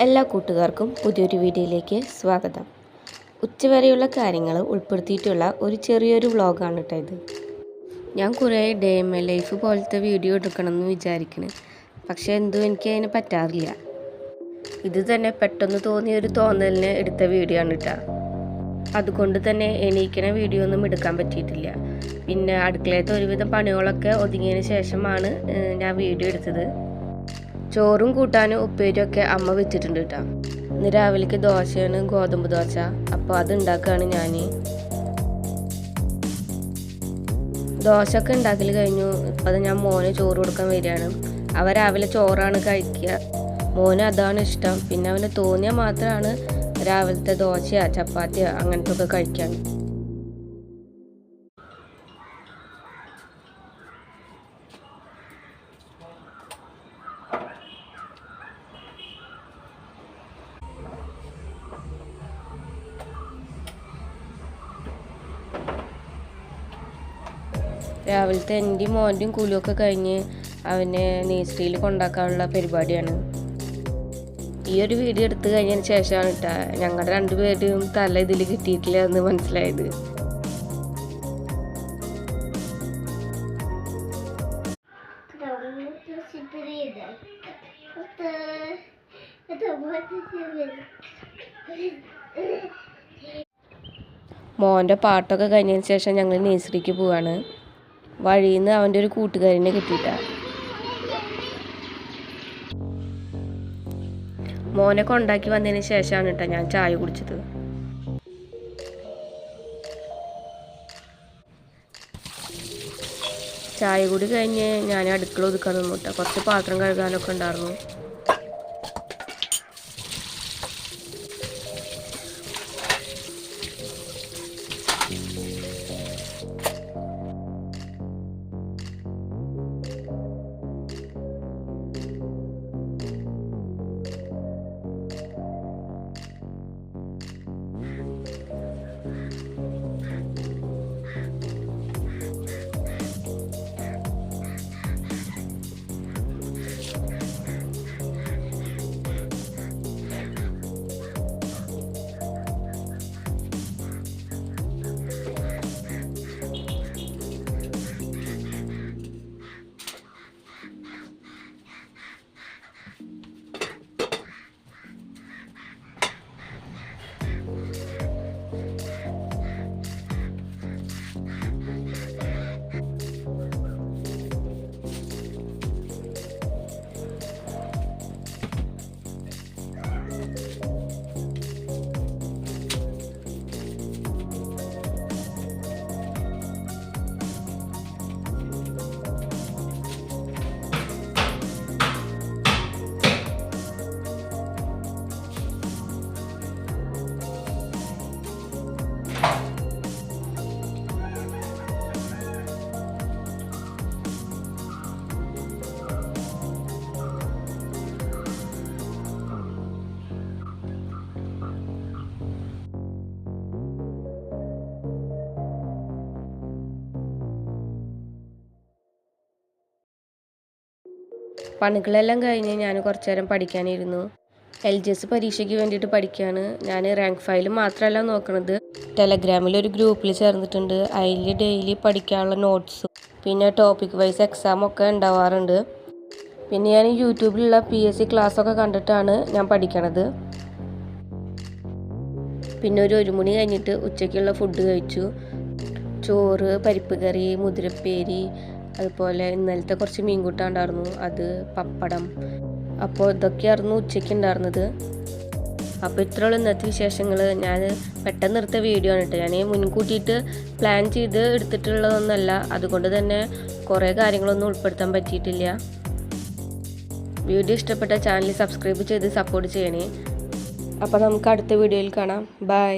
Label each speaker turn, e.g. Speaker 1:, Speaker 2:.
Speaker 1: എല്ലാ കൂട്ടുകാർക്കും പുതിയൊരു വീഡിയോയിലേക്ക് സ്വാഗതം. ഉച്ചവരെയുള്ള കാര്യങ്ങൾ ഉൾപ്പെടുത്തിയിട്ടുള്ള ഒരു ചെറിയൊരു വ്ളോഗാണ് കേട്ടോ ഇത്. ഞാൻ കുറേ ഡേ എം എ ലൈഫ് പോലത്തെ വീഡിയോ എടുക്കണമെന്ന് വിചാരിക്കണ്. പക്ഷേ എന്തും എനിക്ക് അതിന് പറ്റാറില്ല. ഇത് തന്നെ പെട്ടെന്ന് തോന്നിയ ഒരു തോന്നലിന് എടുത്ത വീഡിയോ ആണ് കേട്ടോ. അതുകൊണ്ട് തന്നെ എണീക്കണ വീഡിയോ ഒന്നും എടുക്കാൻ പറ്റിയിട്ടില്ല. പിന്നെ അടുക്കളയത്തെ ഒരുവിധം പണികളൊക്കെ ഒതുങ്ങിയതിന് ശേഷമാണ് ഞാൻ വീഡിയോ എടുത്തത്. ചോറും കൂട്ടാനും ഉപ്പേരും ഒക്കെ അമ്മ വെച്ചിട്ടുണ്ട് കേട്ടോ ഇന്ന് രാവിലേക്ക് ദോശയാണ് ഗോതമ്പ് ദോശ. അപ്പോൾ അത് ഉണ്ടാക്കുകയാണ് ഞാൻ ഒക്കെ ഉണ്ടാക്കൽ കഴിഞ്ഞു. ഇപ്പം ഞാൻ മോന് ചോറ് കൊടുക്കാൻ വരികയാണ്. അവ രാവിലെ ചോറാണ് കഴിക്കുക മോന് അതാണ് ഇഷ്ടം. പിന്നെ അവന് തോന്നിയാൽ മാത്രമാണ് രാവിലത്തെ ദോശയോ ചപ്പാത്തിയോ അങ്ങനത്തെ ഒക്കെ കഴിക്കാൻ. രാവിലത്തെ എന്റെയും മോന്റെയും കൂലിയൊക്കെ കഴിഞ്ഞ് അവനെ നേസ്റ്റിയിൽ കൊണ്ടാക്കാനുള്ള പരിപാടിയാണ്. ഈ ഒരു വീഡിയോ എടുത്തു കഴിഞ്ഞതിന് ശേഷമാണ് കേട്ടോ ഞങ്ങളുടെ രണ്ടുപേരുടെയും തല ഇതിൽ കിട്ടിയിട്ടില്ല എന്ന് മനസ്സിലായത്. മോന്റെ പാട്ടൊക്കെ കഴിഞ്ഞതിന് ശേഷം ഞങ്ങൾ നേഴ്സറിക്ക് പോവാണ്. വഴിയിൽ നിന്ന് അവന്റെ ഒരു കൂട്ടുകാരനെ കിട്ടിയിട്ടാണ് മോനെ കൊണ്ടാക്കി വന്നതിന് ശേഷമാണ് കേട്ടോ ഞാൻ ചായ കുടിച്ചത്. ചായ കൂടി കഴിഞ്ഞ് ഞാൻ അടുക്കള ഒതുക്കാൻ നിന്നു കേട്ടോ. കുറച്ച് പാത്രം കഴുകാനൊക്കെ ഉണ്ടായിരുന്നു. പണികളെല്ലാം കഴിഞ്ഞ് ഞാൻ കുറച്ച് നേരം പഠിക്കാനിരുന്നു. എൽ ജി എസ് പരീക്ഷയ്ക്ക് വേണ്ടിയിട്ട് പഠിക്കുകയാണ് ഞാൻ റാങ്ക് ഫയൽ മാത്രമല്ല നോക്കണത്. ടെലഗ്രാമിൽ ഒരു ഗ്രൂപ്പിൽ ചേർന്നിട്ടുണ്ട്. അതിൽ ഡെയിലി പഠിക്കാനുള്ള നോട്ട്സും പിന്നെ ടോപ്പിക് വൈസ് എക്സാം ഒക്കെ ഉണ്ടാവാറുണ്ട്. പിന്നെ ഞാൻ യൂട്യൂബിലുള്ള പി എസ് സി ക്ലാസ്സൊക്കെ കണ്ടിട്ടാണ് ഞാൻ പഠിക്കണത്. പിന്നെ ഒരു ഒരു മണി കഴിഞ്ഞിട്ട് ഉച്ചയ്ക്കുള്ള ഫുഡ് കഴിച്ചു. ചോറ് പരിപ്പ് കറി മുതിരപ്പേരി അതുപോലെ ഇന്നലത്തെ കുറച്ച് മീൻകൂട്ടം ഉണ്ടായിരുന്നു. അത് പപ്പടം. അപ്പോൾ ഇതൊക്കെയായിരുന്നു ഉച്ചയ്ക്ക് ഉണ്ടായിരുന്നത്. അപ്പോൾ ഇത്രയുള്ള ഇന്നത്തെ വിശേഷങ്ങൾ. ഞാൻ പെട്ടെന്ന് എടുത്ത വീഡിയോ ആണ് കേട്ടോ. ഞാൻ മുൻകൂട്ടിയിട്ട് പ്ലാൻ ചെയ്ത് എടുത്തിട്ടുള്ളതൊന്നുമല്ല അതുകൊണ്ട് തന്നെ കുറേ കാര്യങ്ങളൊന്നും ഉൾപ്പെടുത്താൻ പറ്റിയിട്ടില്ല. വീഡിയോ ഇഷ്ടപ്പെട്ട ചാനൽ സബ്സ്ക്രൈബ് ചെയ്ത് സപ്പോർട്ട് ചെയ്യണേ. അപ്പോൾ നമുക്ക് അടുത്ത വീഡിയോയിൽ കാണാം. ബൈ